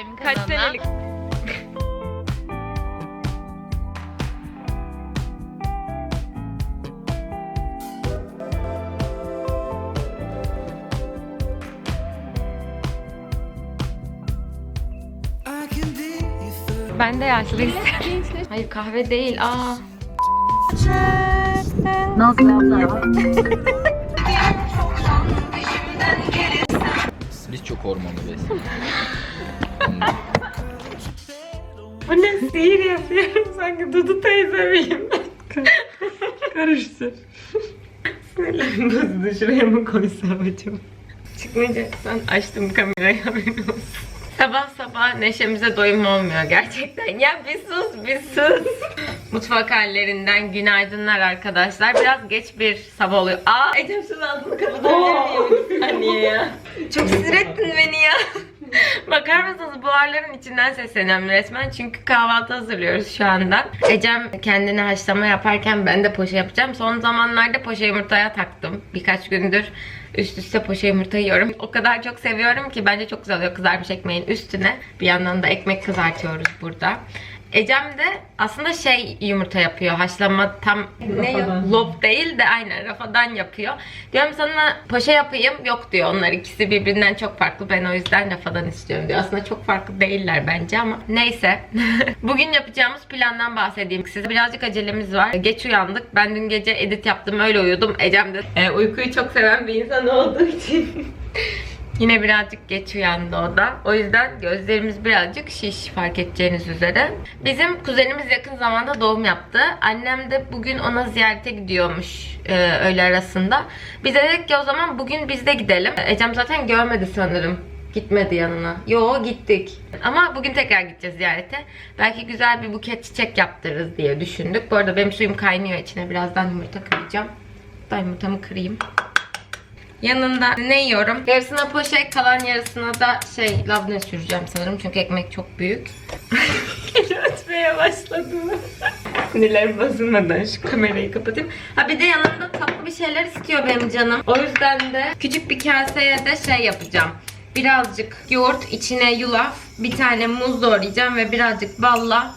benim Kaç senelik? Ben de yaşlıyız. Hayır kahve değil. Aa. Biz çok hormonlu besin. Bu ne sihir yapıyorum sanki Dudu teyze miyim? Karıştır. Sinirlendim Dudu şuraya mı koysam acaba? Çıkmayacaksan açtım kamerayı haberin olsun. Sabah sabah neşemize doyum olmuyor gerçekten. Ya bir sus bir sus. Mutfak hallerinden günaydınlar arkadaşlar. Biraz geç bir sabah oluyor. Aa Ecem şunu ağzını kapatabilir miyim saniye ya? Çok sinir ettin beni ya. Bakar mısınız buharların içinden sesleniyorum resmen çünkü kahvaltı hazırlıyoruz şu anda. Ecem kendine haşlama yaparken ben de poşe yapacağım. Son zamanlarda poşe yumurtaya taktım. Birkaç gündür üst üste poşe yumurta yiyorum. O kadar çok seviyorum ki bence çok güzel oluyor kızarmış ekmeğin üstüne. Bir yandan da ekmek kızartıyoruz burada. Ecem de aslında şey yumurta yapıyor. Haşlama tam ne Rafadan. lob değil de aynen rafadan yapıyor. Diyorum sana poşe yapayım. Yok diyor. Onlar ikisi birbirinden çok farklı. Ben o yüzden rafadan istiyorum diyor. Aslında çok farklı değiller bence ama neyse. Bugün yapacağımız plandan bahsedeyim size. Birazcık acelemiz var. Geç uyandık. Ben dün gece edit yaptım. Öyle uyudum. Ecem de e, uykuyu çok seven bir insan olduğu için Yine birazcık geç uyandı o da. O yüzden gözlerimiz birazcık şiş fark edeceğiniz üzere. Bizim kuzenimiz yakın zamanda doğum yaptı. Annem de bugün ona ziyarete gidiyormuş e, öğle arasında. Biz de dedik ki o zaman bugün biz de gidelim. Ecem zaten görmedi sanırım. Gitmedi yanına. Yo gittik. Ama bugün tekrar gideceğiz ziyarete. Belki güzel bir buket çiçek yaptırırız diye düşündük. Bu arada benim suyum kaynıyor içine. Birazdan yumurta kıracağım. Ben yumurtamı kırayım. Yanında ne yiyorum? Yarısına poşet, kalan yarısına da şey labne süreceğim sanırım çünkü ekmek çok büyük. Gece ötmeye başladı. Sinirlerim bozulmadan şu kamerayı kapatayım. Ha bir de yanında tatlı bir şeyler istiyor benim canım. O yüzden de küçük bir kaseye de şey yapacağım. Birazcık yoğurt, içine yulaf, bir tane muz doğrayacağım ve birazcık balla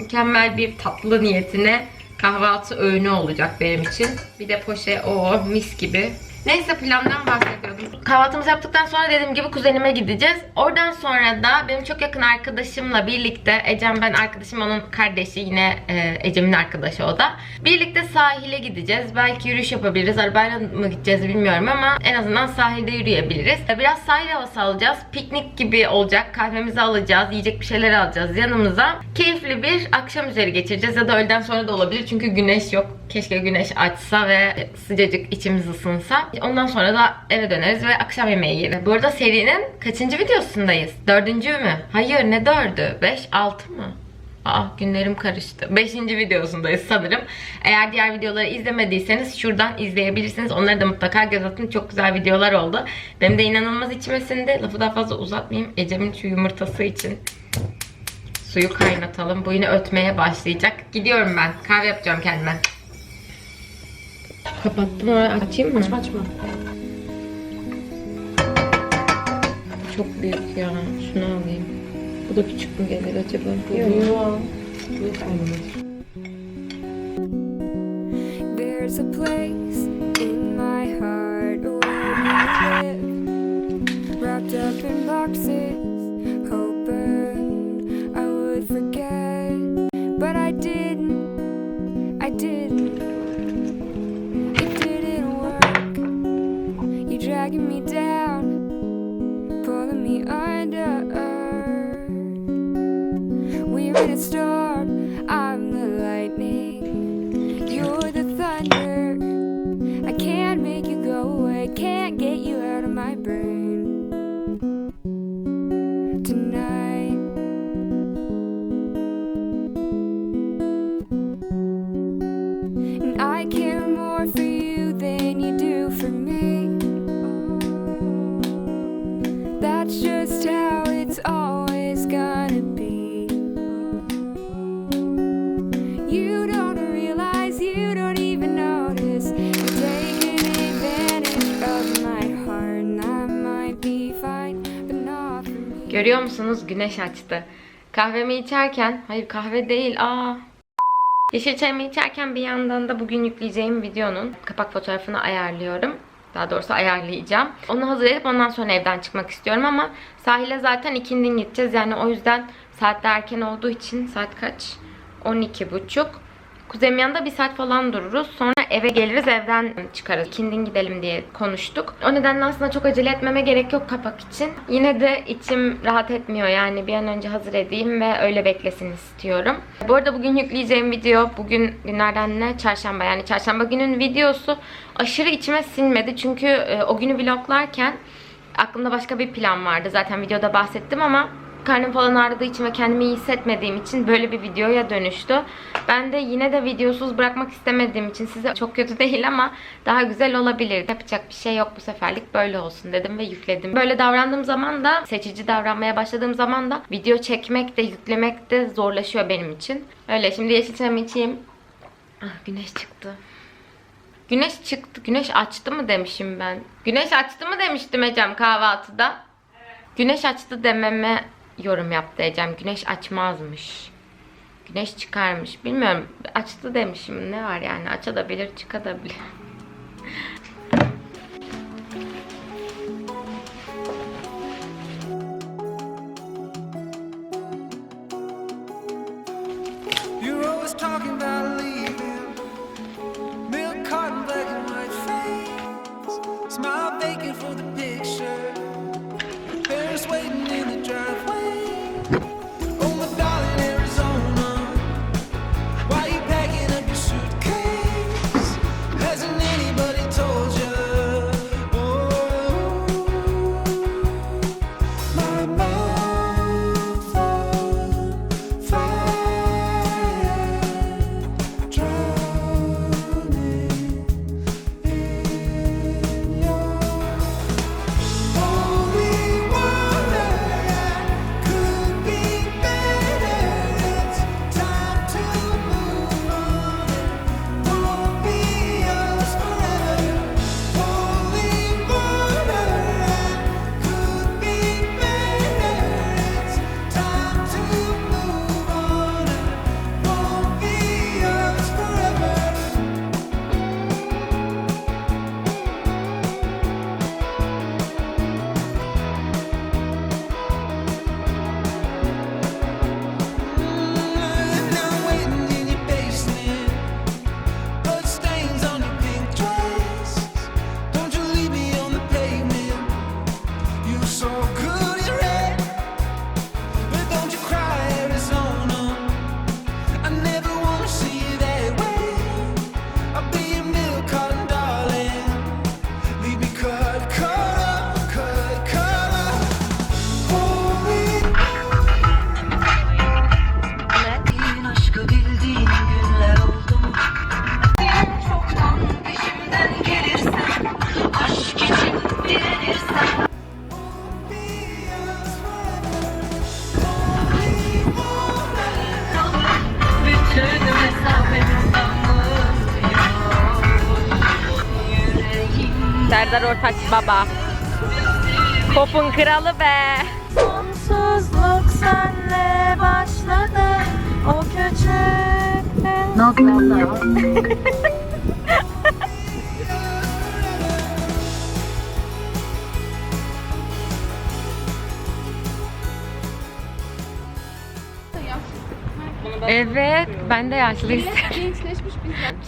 mükemmel bir tatlı niyetine kahvaltı öğünü olacak benim için. Bir de poşe o mis gibi. Neyse plandan bahsediyordum. Kahvaltımızı yaptıktan sonra dediğim gibi kuzenime gideceğiz. Oradan sonra da benim çok yakın arkadaşımla birlikte Ecem ben arkadaşım onun kardeşi yine e, Ecem'in arkadaşı o da. Birlikte sahile gideceğiz. Belki yürüyüş yapabiliriz. Arabayla mı gideceğiz bilmiyorum ama en azından sahilde yürüyebiliriz. Biraz sahil havası alacağız. Piknik gibi olacak. Kahvemizi alacağız. Yiyecek bir şeyler alacağız yanımıza. Keyifli bir akşam üzeri geçireceğiz ya da öğleden sonra da olabilir. Çünkü güneş yok. Keşke güneş açsa ve sıcacık içimiz ısınsa. Ondan sonra da eve döneriz ve akşam yemeği yeriz. Bu arada serinin kaçıncı videosundayız? Dördüncü mü? Hayır ne dördü? Beş, altı mı? Aa günlerim karıştı. Beşinci videosundayız sanırım. Eğer diğer videoları izlemediyseniz şuradan izleyebilirsiniz. Onları da mutlaka göz atın. Çok güzel videolar oldu. Benim de inanılmaz içime sindi. Lafı daha fazla uzatmayayım. Ecem'in şu yumurtası için suyu kaynatalım. Bu yine ötmeye başlayacak. Gidiyorum ben. Kahve yapacağım kendime. Kapattım mı? Açayım mı? Açma açma. Çok büyük ya. Şunu alayım. Bu da küçük mü gelir acaba? Yok. Yok. There's a place in my heart where we live, wrapped up in boxes, We're in Görüyor musunuz? Güneş açtı. Kahvemi içerken, hayır kahve değil, aa. Yeşil çayımı içerken bir yandan da bugün yükleyeceğim videonun kapak fotoğrafını ayarlıyorum. Daha doğrusu ayarlayacağım. Onu hazır edip ondan sonra evden çıkmak istiyorum ama sahile zaten ikindin gideceğiz. Yani o yüzden saatler erken olduğu için saat kaç? 12.30. Kuzenim yanında bir saat falan dururuz. Sonra eve geliriz evden çıkarız. İkindin gidelim diye konuştuk. O nedenle aslında çok acele etmeme gerek yok kapak için. Yine de içim rahat etmiyor yani bir an önce hazır edeyim ve öyle beklesin istiyorum. Bu arada bugün yükleyeceğim video bugün günlerden ne? Çarşamba yani çarşamba günün videosu aşırı içime sinmedi. Çünkü e, o günü vloglarken aklımda başka bir plan vardı. Zaten videoda bahsettim ama karnım falan ağrıdığı için ve kendimi iyi hissetmediğim için böyle bir videoya dönüştü. Ben de yine de videosuz bırakmak istemediğim için size çok kötü değil ama daha güzel olabilir. Yapacak bir şey yok bu seferlik böyle olsun dedim ve yükledim. Böyle davrandığım zaman da seçici davranmaya başladığım zaman da video çekmek de yüklemek de zorlaşıyor benim için. Öyle şimdi yeşil çayımı içeyim. Ah güneş çıktı. Güneş çıktı. Güneş açtı mı demişim ben. Güneş açtı mı demiştim Ecem kahvaltıda. Güneş açtı dememe yorum yaptı Ecem. Güneş açmazmış. Güneş çıkarmış. Bilmiyorum. Açtı demişim. Ne var yani? Açabilir, çıkabilir. Serdar Ortaç baba. Pop'un kralı be. Sonsuzluk senle başladı O küçük Evet, ben de yaşlı hissettim.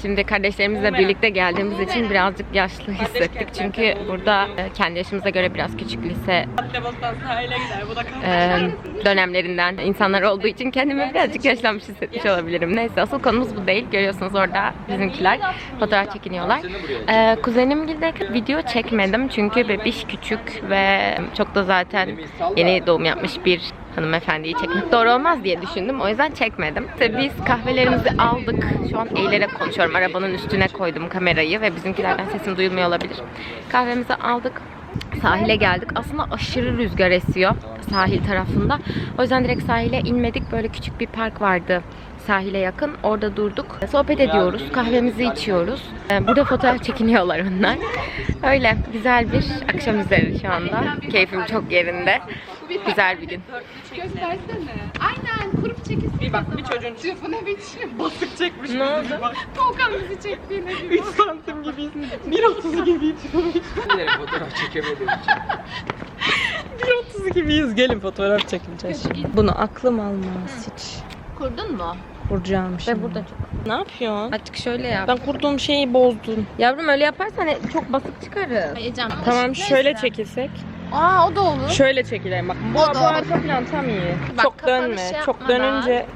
Şimdi kardeşlerimizle birlikte geldiğimiz için birazcık yaşlı hissettik. Çünkü burada e, kendi yaşımıza göre biraz küçük lise e, dönemlerinden insanlar olduğu için kendimi birazcık yaşlanmış hissetmiş olabilirim. Neyse asıl konumuz bu değil. Görüyorsunuz orada bizimkiler fotoğraf çekiniyorlar. E, kuzenim gidek video çekmedim çünkü bebiş küçük ve çok da zaten yeni doğum yapmış bir hanımefendiyi çekmek doğru olmaz diye düşündüm. O yüzden çekmedim. İşte biz kahvelerimizi aldık. Şu an eğilerek konuşuyorum. Arabanın üstüne koydum kamerayı ve bizimkilerden sesim duyulmuyor olabilir. Kahvemizi aldık. Sahile geldik. Aslında aşırı rüzgar esiyor sahil tarafında. O yüzden direkt sahile inmedik. Böyle küçük bir park vardı sahile yakın. Orada durduk. Sohbet ediyoruz. Kahvemizi içiyoruz. Ee, Burada fotoğraf çekiniyorlar onlar. Öyle güzel bir akşam üzeri şu anda. Keyfim çok yerinde. Güzel bir gün. Aynen kurup çekilsin. Bir bak bir çocuğun telefona bir basık çekmiş. Ne oldu? Volkan bizi çektiğine bir 3 santim gibiyiz. 1.30 gibiyiz. Dilerim fotoğraf çekemediğim için. 1.30 gibiyiz. Gelin fotoğraf çekileceğiz. Bunu aklım almaz hiç. Kurdun mu? Kuracağım şimdi. Ve burada çok. Ne yapıyorsun? Açık şöyle yap. Ben kurduğum şeyi bozdun. Yavrum öyle yaparsan hani çok basık çıkarız. Heyecan. Tamam şöyle çekilsek. Aa o da olur. Şöyle çekilelim bak. Bu, O da bu olur. arka plan tam iyi. Bak, Çok kafanı dönme. şey Çok dönünce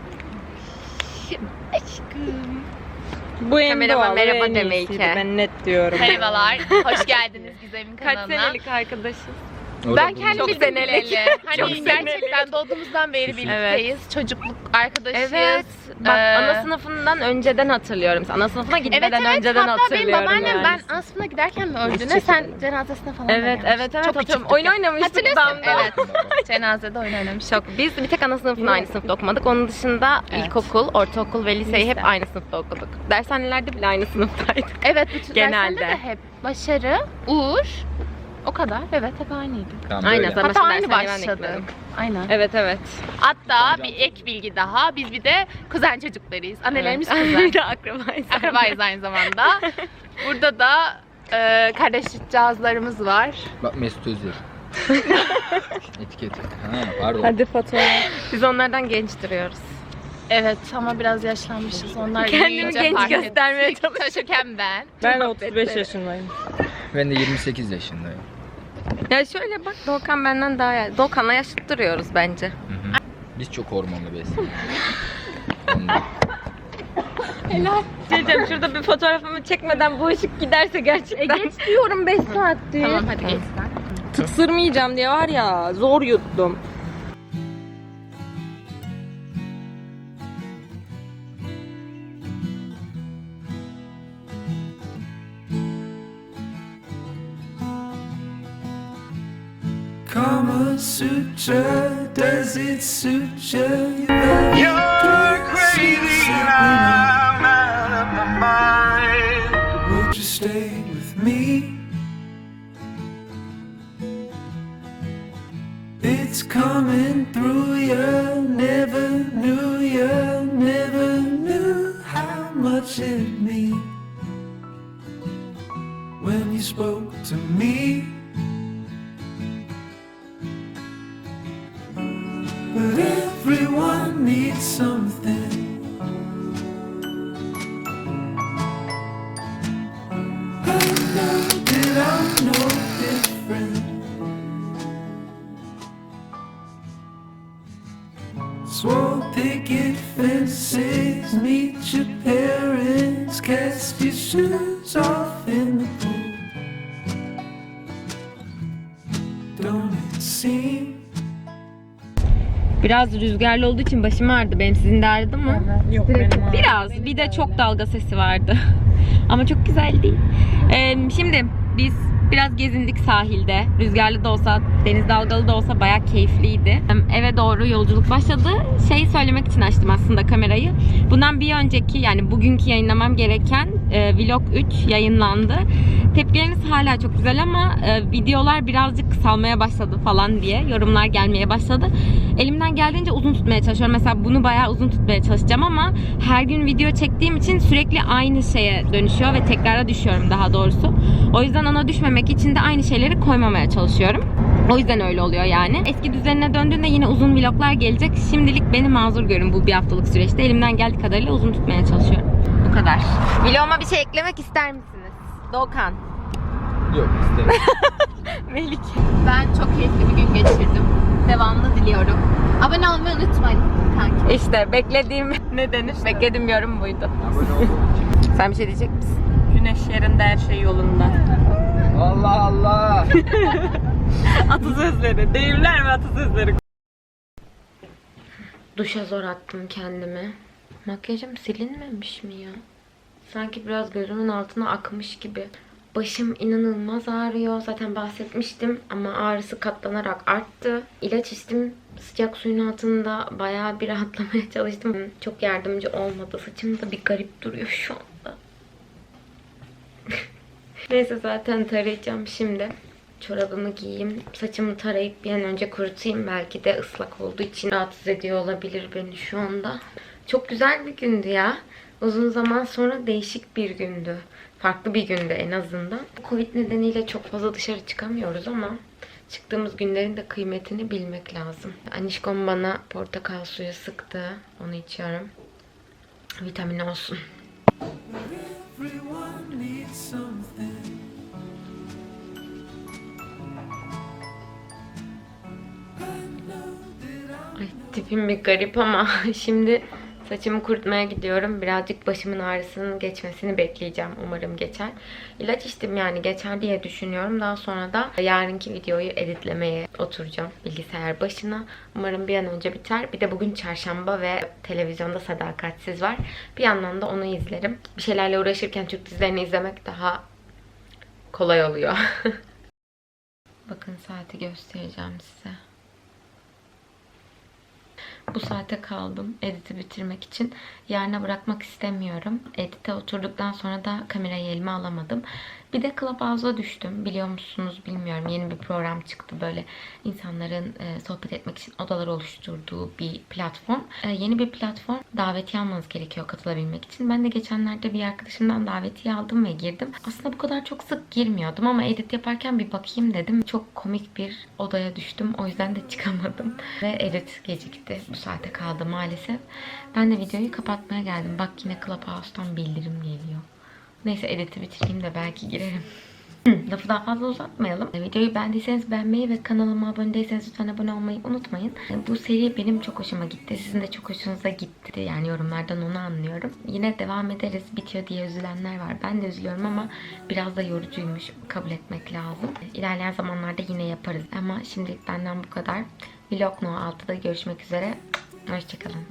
bu en Kameraman doğal merhaba en iyisiydi. Ben net diyorum. Merhabalar. Hoş geldiniz Gizem'in Kaç kanalına. senelik arkadaşız? Ben Orada kendim Çok. Hani gerçekten doğduğumuzdan beri birlikteyiz. Çocukluk arkadaşıyız. Evet. Bak Ee, ana sınıfından önceden hatırlıyorum. Ana sınıfına Evet gitmeden evet önceden hatta benim hatırlıyorum babaannem yani. ben ana sınıfına giderken mi öldüğüne sen cenazesine falan Evet evet evet Çok hatırlıyorum. Oyun oynamıştık damda. Evet. Cenazede oyun oynamıştık. Çok. Biz bir tek ana sınıfını aynı sınıfta okumadık. Onun dışında Evet. ilkokul, ortaokul ve liseyi Lise. hep aynı sınıfta okuduk. Dershanelerde bile aynı sınıftaydık. Evet bütün Genelde. Genelde. de hep Başarı, Uğur o kadar. Evet hep aynıydı. Tamam, Aynen böyle. Hatta şimdi aynı başladı. Aynen. Evet evet. Hatta bir ek bilgi daha. Biz bir de kuzen çocuklarıyız. Annelerimiz evet. kuzen. Akrabayız. Akrabayız aynı zamanda. Burada da e, kardeşcağızlarımız var. Bak Mesut Özil. Etiketi. Ha pardon. Hadi fotoğraf. Biz onlardan genç duruyoruz. Evet ama biraz yaşlanmışız. Onlar Kendimi genç göstermeye. Taşırken ben. Ben 35 yaşındayım. Ben de 28 yaşındayım. Ya şöyle bak Doğukan benden daha ya. Doğukan'la yaşıt duruyoruz bence. Hı hı. Biz çok hormonlu besleniyoruz. Ondan. Diyeceğim şurada bir fotoğrafımı çekmeden bu ışık giderse gerçekten. geç diyorum 5 saattir. Tamam hadi geç sen. Tıksırmayacağım diye var ya zor yuttum. Sutra, does it suit you? You're crazy rüzgarlı olduğu için başım ağrıdı. Benim sizin de ağrıdı mı? Yok benim Biraz. Bir de çok dalga sesi vardı. Ama çok güzel değil. Ee, şimdi biz biraz gezindik sahilde. Rüzgarlı da olsa, deniz dalgalı da olsa bayağı keyifliydi. Eve doğru yolculuk başladı. Şey söylemek için açtım aslında kamerayı. Bundan bir önceki yani bugünkü yayınlamam gereken e, vlog 3 yayınlandı. Tepkileriniz hala çok güzel ama e, videolar birazcık kısalmaya başladı falan diye yorumlar gelmeye başladı. Elimden geldiğince uzun tutmaya çalışıyorum. Mesela bunu bayağı uzun tutmaya çalışacağım ama her gün video çektiğim için sürekli aynı şeye dönüşüyor ve tekrara düşüyorum daha doğrusu. O yüzden ona düşmemek için de aynı şeyleri koymamaya çalışıyorum. O yüzden öyle oluyor yani. Eski düzenine döndüğünde yine uzun vloglar gelecek. Şimdilik beni mazur görün bu bir haftalık süreçte. Elimden geldiği kadarıyla uzun tutmaya çalışıyorum. Kadar. Vloguma bir şey eklemek ister misiniz? Doğukan. Yok istemiyorum. Melik. Ben çok keyifli bir gün geçirdim. Devamını diliyorum. Abone olmayı unutmayın kanki. İşte beklediğim ne denir? Beklediğim yorum buydu. Abone olduğum için. Sen bir şey diyecek misin? Güneş yerinde her şey yolunda. Allah Allah. Atasözleri, deyimler ve atasözleri. Duşa zor attım kendimi. Makyajım silinmemiş mi ya? Sanki biraz gözümün altına akmış gibi. Başım inanılmaz ağrıyor. Zaten bahsetmiştim ama ağrısı katlanarak arttı. İlaç içtim. Sıcak suyun altında bayağı bir rahatlamaya çalıştım. Çok yardımcı olmadı. Saçım da bir garip duruyor şu anda. Neyse zaten tarayacağım şimdi. çorabımı giyeyim. Saçımı tarayıp bir an önce kurutayım. Belki de ıslak olduğu için rahatsız ediyor olabilir beni şu anda. Çok güzel bir gündü ya. Uzun zaman sonra değişik bir gündü. Farklı bir gündü en azından. Covid nedeniyle çok fazla dışarı çıkamıyoruz ama çıktığımız günlerin de kıymetini bilmek lazım. Anişkom bana portakal suyu sıktı. Onu içiyorum. Vitamin olsun. Ay tipim bir garip ama şimdi saçımı kurutmaya gidiyorum. Birazcık başımın ağrısının geçmesini bekleyeceğim. Umarım geçer. İlaç içtim yani geçer diye düşünüyorum. Daha sonra da yarınki videoyu editlemeye oturacağım bilgisayar başına. Umarım bir an önce biter. Bir de bugün çarşamba ve televizyonda Sadakatsiz var. Bir yandan da onu izlerim. Bir şeylerle uğraşırken Türk dizilerini izlemek daha kolay oluyor. Bakın saati göstereceğim size. Bu saate kaldım editi bitirmek için. Yarına bırakmak istemiyorum. Edite oturduktan sonra da kamerayı elime alamadım. Bir de Clubhouse'a düştüm. Biliyor musunuz bilmiyorum. Yeni bir program çıktı böyle insanların e, sohbet etmek için odalar oluşturduğu bir platform. E, yeni bir platform. Davetiye almanız gerekiyor katılabilmek için. Ben de geçenlerde bir arkadaşımdan davetiye aldım ve girdim. Aslında bu kadar çok sık girmiyordum ama edit yaparken bir bakayım dedim. Çok komik bir odaya düştüm. O yüzden de çıkamadım. Ve edit gecikti. Bu saate kaldı maalesef. Ben de videoyu kapatmaya geldim. Bak yine Clubhouse'tan bildirim geliyor. Neyse editi bitireyim de belki girerim. Lafı daha fazla uzatmayalım. Videoyu beğendiyseniz beğenmeyi ve kanalıma abone değilseniz lütfen abone olmayı unutmayın. Bu seri benim çok hoşuma gitti. Sizin de çok hoşunuza gitti. Yani yorumlardan onu anlıyorum. Yine devam ederiz. Bitiyor diye üzülenler var. Ben de üzülüyorum ama biraz da yorucuymuş. Kabul etmek lazım. İlerleyen zamanlarda yine yaparız. Ama şimdilik benden bu kadar. Vlog No 6'da görüşmek üzere. Hoşçakalın.